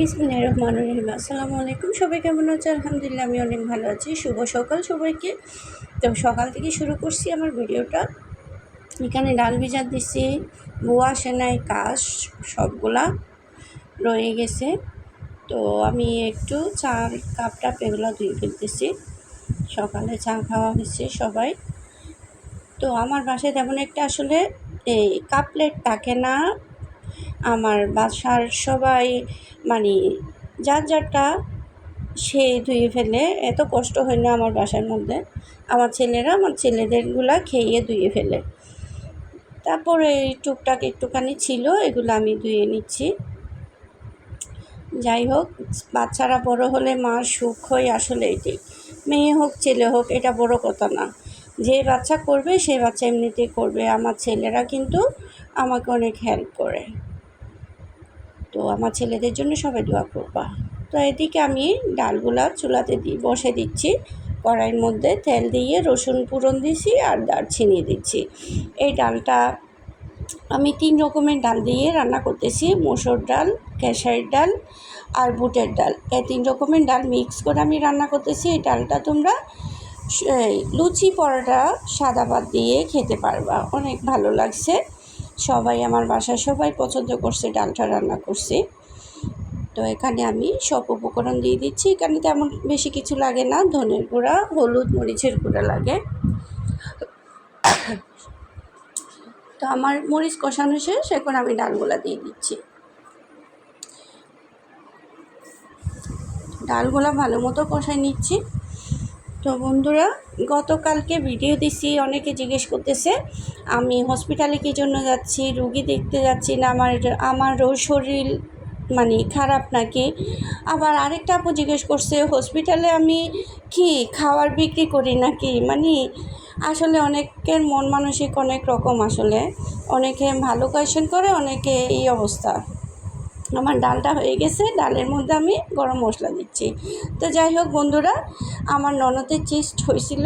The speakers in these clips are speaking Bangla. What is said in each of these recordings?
বিসমিল্লাহ রহমান রহিম। আসসালামু আলাইকুম। সবাই কেমন আছে? আলহামদুলিল্লাহ, আমি অনেক ভালো আছি। শুভ সকাল সবাইকে। তো সকাল থেকে শুরু করছি আমার ভিডিওটা। এখানে ডাল ভিজা দিছি, বোয়া, সেনাই, কাশ, সবগুলা রয়ে গেছে। তো আমি একটু চার কাপ টাপ এগুলো ধুয়ে ফেলতেছি সকালে চা খাওয়া হয়েছে সবাই। তো আমার বাসায় তেমন একটা আসলে এই কাপলেট থাকে না। আমার বাসার সবাই মানে যার যারটা সে ধুয়ে ফেলে, এত কষ্ট হয় না আমার বাসার মধ্যে। আমার ছেলেরা আমার ছেলেদেরগুলা খেয়ে ধুয়ে ফেলে। তারপরে টুকটাক একটুখানি ছিল, এগুলো আমি ধুয়ে নিচ্ছি। যাই হোক, বাচ্চারা বড় হলে মার সুখ হয়, আসলে এটি মেয়ে হোক, ছেলে হোক, এটা বড় কথা না। যে বাচ্চা করবে, সেই বাচ্চা এমনিতেই করবে। আমার ছেলেরা কিন্তু আমাকে অনেক হেল্প করে। তো আমার ছেলেদের জন্য সবাই দোয়া করবা। তো এদিকে আমি ডালগুলা চুলাতে দি, বসে দিচ্ছি। কড়াইয়ের মধ্যে তেল দিয়ে রসুন পুরন দিছি আর দারচিনি দিচ্ছি। এই ডালটা আমি তিন রকমের ডাল দিয়ে রান্না করতেছি। মসুর ডাল, খেসারির ডাল আর বুটের ডাল। এই তিন রকমের ডাল মিক্স করে আমি রান্না করতেছি। এই ডালটা তোমরা লুচি পরোটা সাদা ভাত দিয়ে খেতে পারবা। অনেক ভালো লাগছে। সবাই আমার বাসায় সবাই পছন্দ করছে, ডালটা রান্না করছি। তো এখানে আমি সব উপকরণ দিয়ে দিচ্ছি। এখানে তেমন বেশি কিছু লাগে না। ধনের গুঁড়া, হলুদ, মরিচের গুঁড়া লাগে। তো আমার মরিচ কষানো শেষ। এখন আমি ডালগুলা দিয়ে দিচ্ছি। ডালগুলা ভালো মতো কষাই নিচ্ছি। তো বন্ধুরা, গতকালকে ভিডিও দিছি, অনেকে জিজ্ঞেস করতেছে, আমি হসপিটালে কী জন্য যাচ্ছি, রুগী দেখতে যাচ্ছি না, আমার আমারও শরীর মানে খারাপ নাকি? আবার আরেকটা আপু জিজ্ঞেস করছে হসপিটালে আমি কি খাওয়ার বিক্রি করি নাকি? মানে আসলে অনেকের মন মানসিক অনেক রকম আসলে। অনেকে ভালো কোয়েশন করে, অনেকে এই অবস্থা। আমার ডালটা হয়ে গেছে, ডালের মধ্যে আমি গরম মশলা দিচ্ছি। তো যাই হোক বন্ধুরা, আমার ননদের চিস্ট হয়েছিল,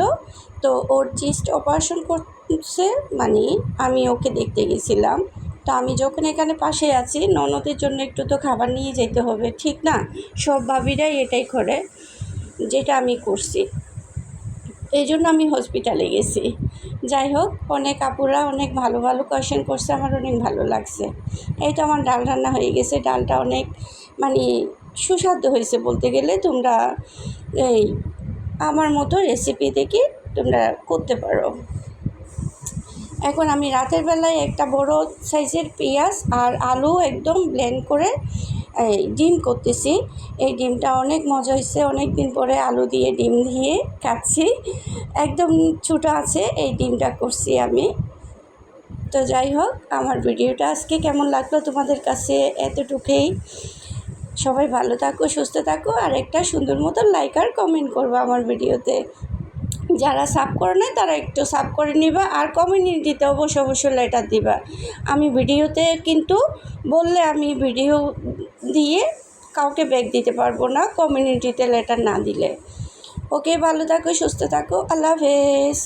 তো ওর চিস্ট অপারেশন করছে মানে আমি ওকে দেখতে গেছিলাম। তো আমি যখন এখানে পাশে আছি, ননদের জন্য একটু তো খাবার নিয়ে যেতে হবে, ঠিক না? সব ভাবিরাই এটাই করে, যেটা আমি করছি। এই জন্য আমি হসপিটালে গেছি। যাই হোক অনেক কাপুরা অনেক ভালো ভালো কোয়েশন করছে, আমার অনেক ভালো লাগছে। এই তো আমার ডাল রান্না হয়ে গেছে, ডালটা অনেক মানে সুস্বাদু হয়েছে বলতে গেলে, তোমরা এই আমার মতো রেসিপি দেখে তোমরা করতে পারো। এখন আমি রাতের বেলায় একটা বড় সাইজের পেঁয়াজ আর আলু একদম ব্লেন্ড করে, এই ডিম করতেছি। এই ডিমটা অনেক মজা হয়েছে। অনেক দিন পরে আলু দিয়ে ডিম দিয়ে খাচ্ছি একদম ছোটো আছে, এই ডিমটা করছি আমি। তো যাই হোক, আমার ভিডিওটা আজকে কেমন লাগল তোমাদের কাছে এতটুকুই। সবাই ভালো থাকো, সুস্থ থাকো, আর একটা সুন্দর মতো লাইক আর কমেন্ট করব আমার ভিডিওতে। যারা সাফ করে নেয়, তারা একটু সাফ করে নিবা আর কমিউনিটিতে অবশ্যই বসে লেটার দিবা। আমি ভিডিওতে কিন্তু বললে আমি ভিডিও দিয়ে কাউকে ব্যাগ দিতে পারব না, কমিউনিটিতে লেটার না দিলে। ওকে, ভালো থাকো, সুস্থ থাকো, আল্লাহ হাফেজ।